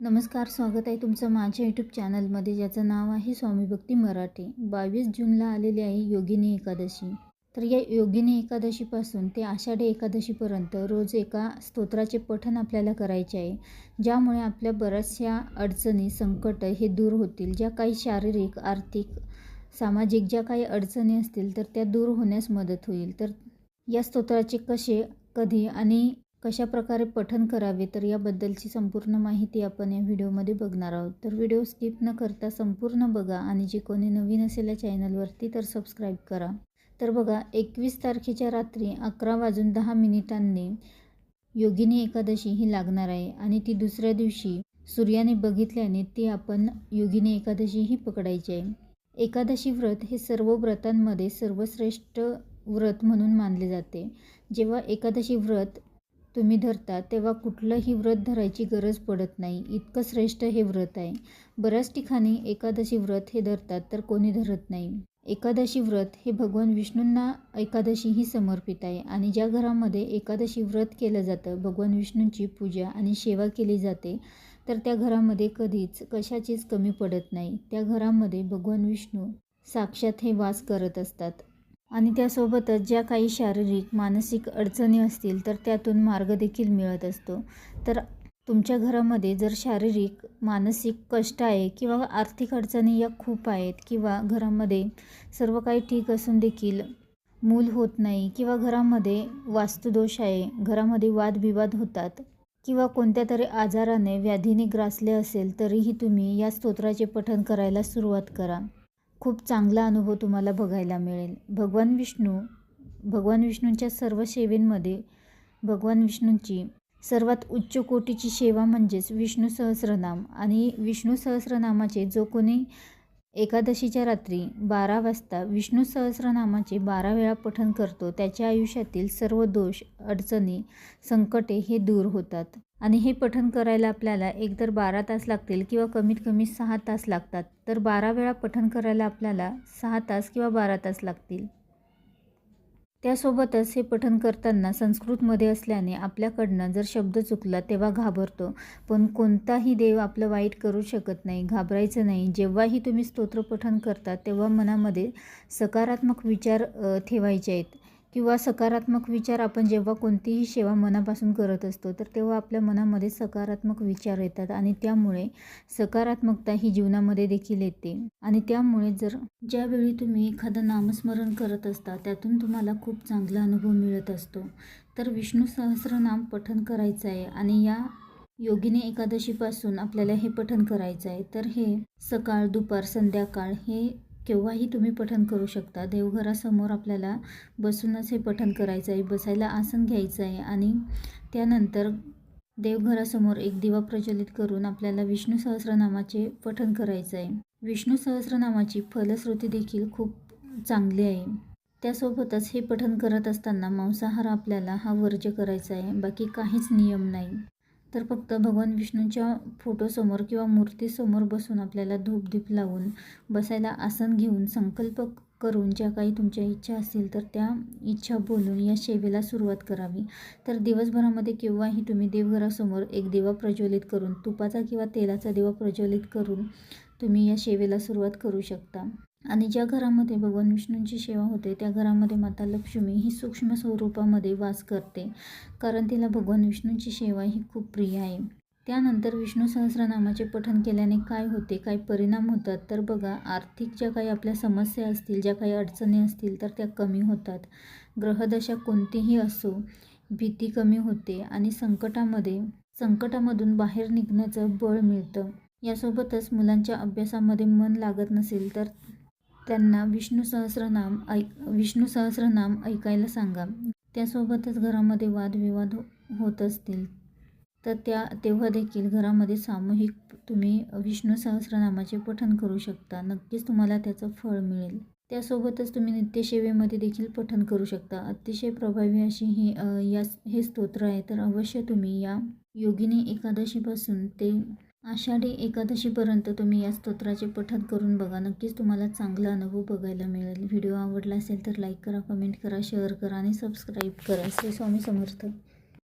नमस्कार स्वागत आहे तुमचं माझ्या यूट्यूब चॅनलमध्ये ज्याचं नाव आहे स्वामी भक्ती मराठी. बावीस जूनला आलेली आहे योगिनी एकादशी. तर या योगिनी एकादशीपासून ते आषाढी एकादशीपर्यंत रोज एका स्तोत्राचे पठण आपल्याला करायचे आहे ज्यामुळे आपल्या बऱ्याचशा अडचणी संकट हे दूर होतील. ज्या काही शारीरिक आर्थिक सामाजिक ज्या काही अडचणी असतील तर त्या दूर होण्यास मदत होईल. तर या स्तोत्राचे कसे कधी आणि कशा प्रकारे पठन करावे तर याबद्दलची संपूर्ण माहिती आपण या व्हिडिओमध्ये बघणार आहोत. तर व्हिडिओ स्किप न करता संपूर्ण बघा आणि जे कोणी नवीन असेल या चॅनलवरती तर सबस्क्राईब करा. तर बघा एकवीस तारखेच्या रात्री अकरा वाजून दहा मिनिटांनी योगिनी एकादशी ही लागणार आहे आणि ती दुसऱ्या दिवशी सूर्याने बघितल्याने ती आपण योगिनी एकादशी ही पकडायची आहे. एकादशी व्रत हे सर्व व्रतांमध्ये सर्वश्रेष्ठ व्रत म्हणून मानले जाते. जेव्हा एकादशी व्रत तुम्ही धरता तेव्हा कुठलंही व्रत धरायची गरज पडत नाही. इतकं श्रेष्ठ हे व्रत आहे. बऱ्याच ठिकाणी एकादशी व्रत हे धरतात तर कोणी धरत नाही. एकादशी व्रत हे भगवान विष्णूंना एकादशी ही समर्पित आहे आणि ज्या घरामध्ये एकादशी व्रत केलं जातं भगवान विष्णूंची पूजा आणि सेवा केली जाते तर त्या घरामध्ये कधीच कशाचीच कमी पडत नाही. त्या घरामध्ये भगवान विष्णू साक्षात हे वास करत असतात. आणि त्यासोबतच ज्या काही शारीरिक मानसिक अडचणी असतील तर त्यातून मार्ग देखील मिळत असतो. तर तुमच्या घरामध्ये जर शारीरिक मानसिक कष्ट आहे किंवा आर्थिक अडचणी या खूप आहेत किंवा घरामध्ये सर्व काही ठीक असून देखील मूल होत नाही किंवा घरामध्ये वास्तुदोष आहे घरामध्ये वादविवाद होतात किंवा कोणत्या तरी आजाराने व्याधीने ग्रासले असेल तरीही तुम्ही या स्तोत्राचे पठण करायला सुरुवात करा. खूप चांगला अनुभव तुम्हाला बघायला मिळेल. भगवान विष्णू भगवान विष्णूंच्या सर्व सेवेंमध्ये भगवान विष्णूंची सर्वात उच्च कोटीची सेवा म्हणजेच विष्णू सहस्रनाम. आणि विष्णू सहस्रनामाचे जो कोणी एकादशीच्या रात्री बारा वाजता विष्णू सहस्रनामाचे बारा वेळा पठण करतो त्याच्या आयुष्यातील सर्व दोष अडचणी संकटे हे दूर होतात. आणि हे पठण करायला आपल्याला एकतर बारा तास लागतील किंवा कमीत कमी सहा तास लागतात. तर बारा वेळा पठण करायला आपल्याला सहा तास किंवा बारा तास लागतील. त्यासोबतच हे पठण करताना संस्कृतमध्ये असल्याने आपल्याकडनं जर शब्द चुकला तेव्हा घाबरतो. पण कोणताही देव आपलं वाईट करू शकत नाही घाबरायचं नाही. जेव्हाही तुम्ही स्तोत्र पठण करता तेव्हा मनामध्ये सकारात्मक विचार ठेवायचे आहेत. किंवा सकारात्मक विचार आपण जेव्हा कोणतीही सेवा मनापासून करत असतो तर तेव्हा आपल्या मनामध्ये सकारात्मक विचार येतात आणि त्यामुळे सकारात्मकता ही जीवनामध्ये देखील येते. आणि त्यामुळे जर ज्यावेळी तुम्ही एखादं नामस्मरण करत असता त्यातून तुम्हाला खूप चांगला अनुभव मिळत असतो. तर विष्णू सहस्रनाम पठन करायचं आहे आणि या योगिनी एकादशीपासून आपल्याला हे पठन करायचं आहे. तर हे सकाळ दुपार संध्याकाळ हे केव्हाही तुम्ही पठण करू शकता. देवघरासमोर आपल्याला बसूनच हे पठण करायचं आहे बसायला आसन घ्यायचं आहे आणि त्यानंतर देवघरासमोर एक दिवा प्रज्वलित करून आपल्याला विष्णू सहस्रनामाचे पठण करायचं आहे. विष्णू सहस्रनामाची फलश्रुती देखील खूप चांगली आहे. त्यासोबतच हे पठण करत असताना मांसाहार आपल्याला हा वर्ज्य करायचा आहे. बाकी काहीच नियम नाही. तर फक्त भगवान विष्णूंच्या फोटोसमोर किंवा मूर्तीसमोर बसून आपल्याला धूपदीप लावून बसायला आसन घेऊन संकल्प करून ज्या काही तुमच्या इच्छा असतील तर त्या इच्छा बोलून या सेवेला सुरुवात करावी. तर दिवसभरामध्ये केव्हाही तुम्ही देवघरासमोर एक दिवा प्रज्वलित करून तुपाचा किंवा तेलाचा दिवा प्रज्वलित करून तुम्ही या सेवेला सुरुवात करू शकता. आणि ज्या घरामध्ये भगवान विष्णूंची सेवा होते त्या घरामध्ये माता लक्ष्मी ही सूक्ष्म स्वरूपामध्ये वास करते. कारण तिला भगवान विष्णूंची सेवा ही खूप प्रिय आहे. त्यानंतर विष्णू सहस्रनामाचे पठण केल्याने काय होते काय परिणाम होतात. तर बघा आर्थिक ज्या काही आपल्या समस्या असतील ज्या काही अडचणी असतील तर त्या कमी होतात. ग्रहदशा कोणतीही असो भीती कमी होते आणि संकटामध्ये संकटामधून बाहेर निघण्याचं बळ मिळतं. यासोबतच मुलांच्या अभ्यासामध्ये मन लागत नसेल तर त्यांना विष्णू सहस्रनाम ऐक विष्णू सहस्रनाम ऐकायला सांगा. त्यासोबतच घरामध्ये वादविवाद हो, होत असतील तर त्या तेव्हा देखील घरामध्ये सामूहिक तुम्ही विष्णू सहस्रनामाचे पठण करू शकता. नक्कीच तुम्हाला त्याचं फळ मिळेल. त्यासोबतच तुम्ही नित्यसेवेमध्ये देखील पठण करू शकता. अतिशय प्रभावी अशी ही या हे स्तोत्र आहे. तर अवश्य तुम्ही या योगिनी एकादशीपासून ते आषाढी एकादशीपर्यंत तुम्ही या स्तोत्राचे पठण करून बघा. नक्कीच तुम्हाला चांगला अनुभव बघायला मिळेल. व्हिडिओ आवडला असेल तर लाईक करा कमेंट करा शेअर करा आणि सबस्क्राईब करा. श्री स्वामी समर्थ.